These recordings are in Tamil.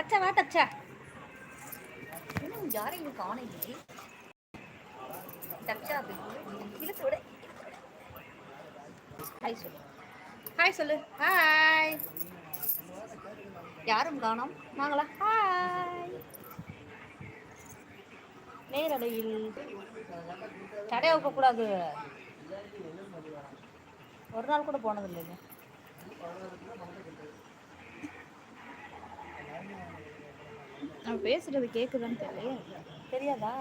தச்சா வா தச்சா இன்னும் யாரையும் காணையே தச்சா இழுத்து விட. ஹாய் சொல்லு. ஹாய் சொல்லு. ஹாய் யாரும் காணோம்? வாங்களா. ஹாய் நேரலையில் தடை வைக்கக்கூடாது. ஒரு நாள் கூட போனது நான் பேசுறது கேக்குதான்னு தெரியலையே. தெரியாதா?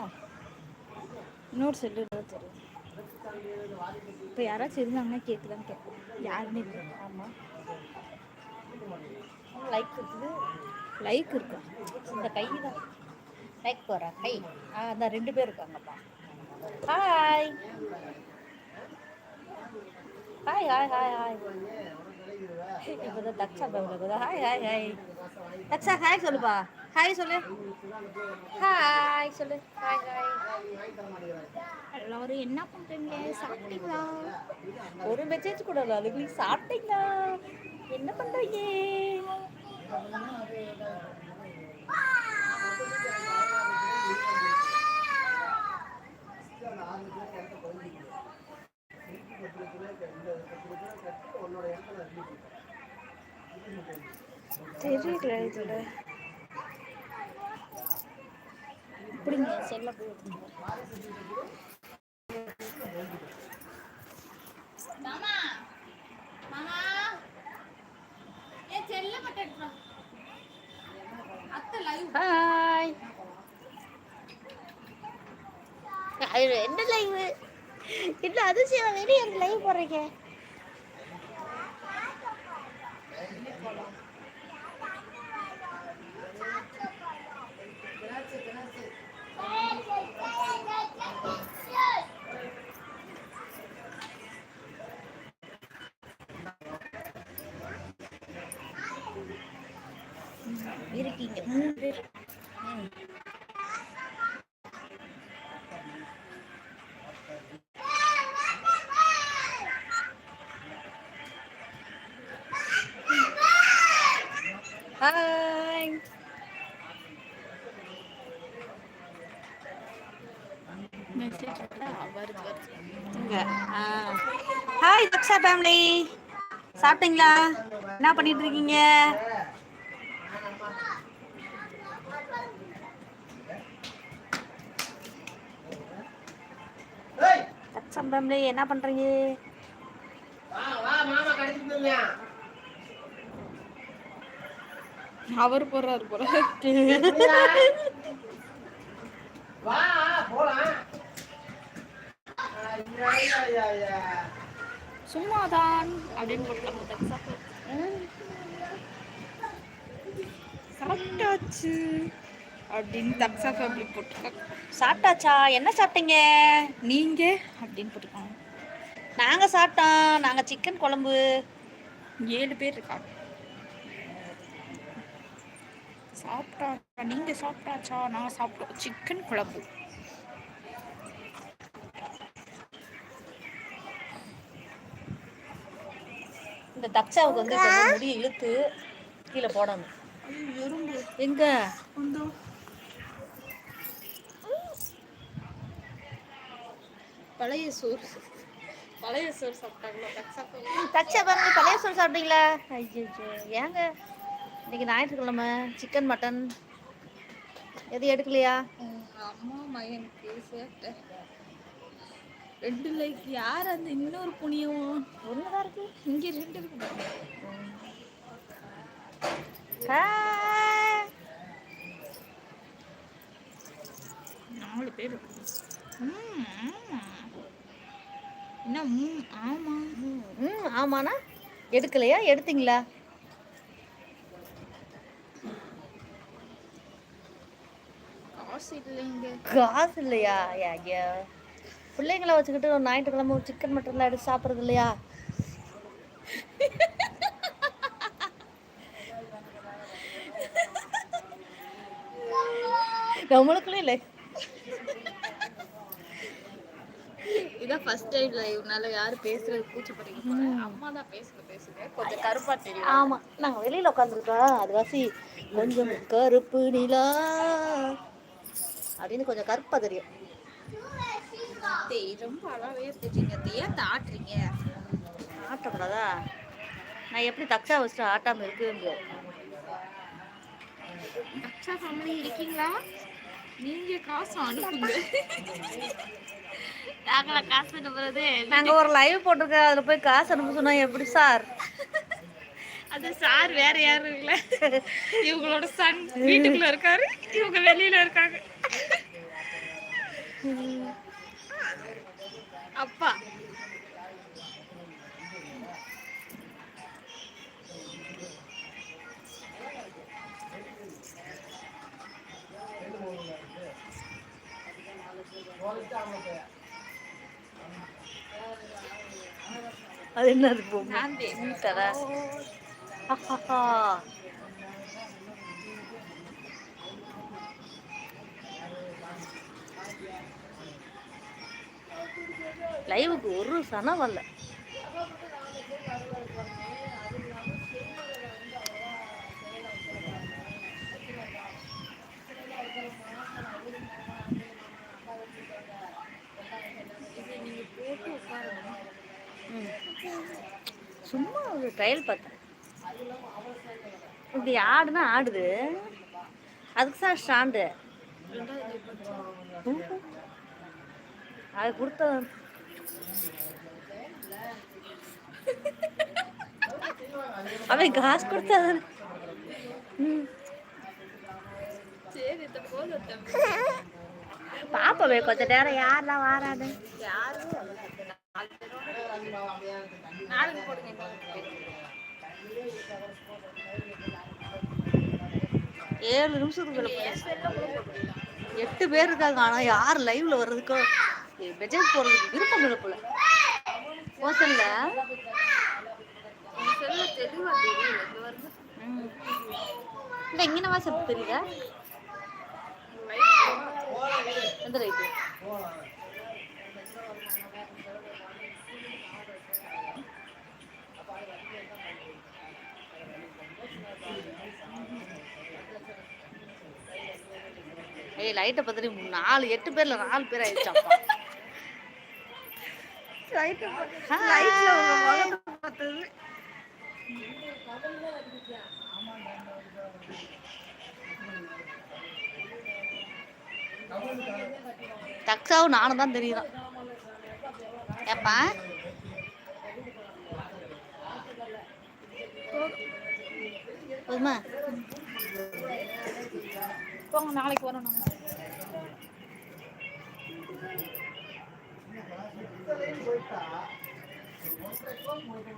இன்னொரு செல்லு தெரியும். இப்போ யாராச்சும் இருந்தாங்கன்னா கேக்குதான்னு கேட்போம். யாருன்னு இல்லை. ஆமாம் லைக் இருக்குது. லைக் இருக்கா? இந்த கை தான். லைக் போடுற கை. ஆ அந்த ரெண்டு பேர் இருக்காங்கப்பா. Hi hi hi hi hi இப்போ தான் Daksha hi hi hi Daksha hi சொல்லுப்பா. ஹாய் சொல்லு. ஹாய் சொல்லு. ஹாய் ஹாய் எல்லாரும் என்ன பண்றீங்க? சாப்பிட்டீங்களா? ஒரு மெசேஜ் கூட இல்லை அதுக்கு சாப்பிட்டீங்களா? என்ன பண்றீங்க? தெரியல இதுல இப்படிங்க செல்ல போய் மாமா மாமா ஏ செல்ல அத்தை லைவ் ஹாய் அது என்ன லைவ் என்ன அதிசயம்? வெளியே எனக்கு லைவ் போடுறீங்க? ஹாய் ஆ ஹாய் தக்ஷா ஃபேமிலி சாப்பிட்டீங்களா? என்ன பண்ணிட்டு இருக்கீங்க? ஃபேமிலி என்ன பண்றீங்க? அவர் போறாரு போல சும்மாதான் அப்படின்னு தக்ஸா அப்படின்னு தக்ஸா ஃபேமிலி போட்டிருக்காங்க சாப்பிட்டாச்சா? என்ன சாப்பிட்டீங்க? நீங்க அப்படின்னு போட்டிருக்காங்க நாங்க சாப்பிட்டோம். நாங்க சிக்கன் குழம்பு. ஏழு பேர் இருக்காங்க. சாப்பிட்டாச்சா? நீங்க சாப்பிட்டாச்சா? நான் சாப்பிட்டோம். சிக்கன் குழம்பு. இந்த தக்ஷாவுக்கு வந்து முடி இழுத்து கீழே போடணும். எங்க? பழைய சோறு. பழைய சோறு சாப்பிட்டாங்களா. தக்ஷா பாருங்க பழைய சோறு சாப்பிட்டீங்களா? ஐயோ ஏங்க? இன்னைக்கு ஞாயிற்றுக்கிழமை சிக்கன் மட்டன் எதுவும் எடுக்கலையா? அம்மா மகனுக்கு சேட்டை. ரெண்டு லைக் யார் அந்த இன்னொரு புண்ணியம் ஒண்ணுதான் இருக்கு. இங்க ரெண்டு இருக்கு. நாலு பேர் ஆமா. என்ன ஆமாம் ம், ஆமாண்ணா. எடுக்கலையா? எடுத்தீங்களா? காசு இல்லைங்க காசு இல்லையா? ஐயா, ஐயா பிள்ளைங்கள வச்சுக்கிட்டு ஒரு ஞாயிற்றுக்கிழமை ஒரு சிக்கன் மட்டன்லாம் எடுத்து சாப்பிட்றது இல்லையா? நம்மளுக்குள்ள இல்லை. இதான் ஃபர்ஸ்ட் டைம் லைவ்னால யாரும் பேசுறது கூச்சப்படுறீங்க போல. அம்மா தான் பேசுற பேசுங்க கொஞ்சம் கருப்பா தெரியும். ஆமா. நாங்க வெளியில உட்காந்துருக்கோம் அது வாசி கொஞ்சம் கருப்பு நிலா. அப்படின்னு கொஞ்சம் கருப்பா தெரியும். தேய் ரொம்ப அழகாவே இருக்கீங்க ஏன் தாட்டுறீங்க ஆட்டக்கூடாதா? நான் எப்படி தக்ஷா வச்சுட்டு ஆட்டாம இருக்கவே முடியாது அச்சா ஃபேமிலி இருக்கீங்களா? நீங்க காசு அனுப்புங்க. நாங்களா காசு அனுப்புறது நாங்க ஒரு லைவ் போட்டிருக்கோம் அதுல போய் காசு அனுப்ப சொன்னா எப்படி சார்? அது சார் வேற யாரும் இல்ல. இவங்களோட சன் வீட்டுக்குள்ள இருக்காரு இவங்க வெளியில இருக்காங்க. அப்பா அது என்னது. தர லைவுக்கு ஒரு சனம் வரல. சும்மா ஒரு ட்ரையல் பார்த்தேன். இப்படி ஆடுனா ஆடுது. அதுக்கு தான் ஸ்டாண்டு அது கொடுத்த அவன் காசு கொடுத்தா சரி. பாப்பாவே கொஞ்ச நேரம் யாரெல்லாம் வாராது? போடுங்க ஏழு நிமிஷத்துக்குள்ள எட்டு பேர் இருக்காங்க ஆனா யார் லைவ்ல வர்றதுக்கோ? மெசேஜ் போறதுக்கு விருப்பம் இல்லை போல. ஓசன்ல? உங்க செல்ல தெளிவா தெரியல இல்லை இங்கே எந்த ரைட்டு ஏய் லைட்டை பார்த்துட்டு நாலு எட்டு பேர்ல நாலு பேர் ஆயிடுச்சாப்பா. தக்ஸாவும் நானும் தான் தெரியுறான் ஏப்பா? போதுமா? போங்க நாளைக்கு வரோம் i'm going to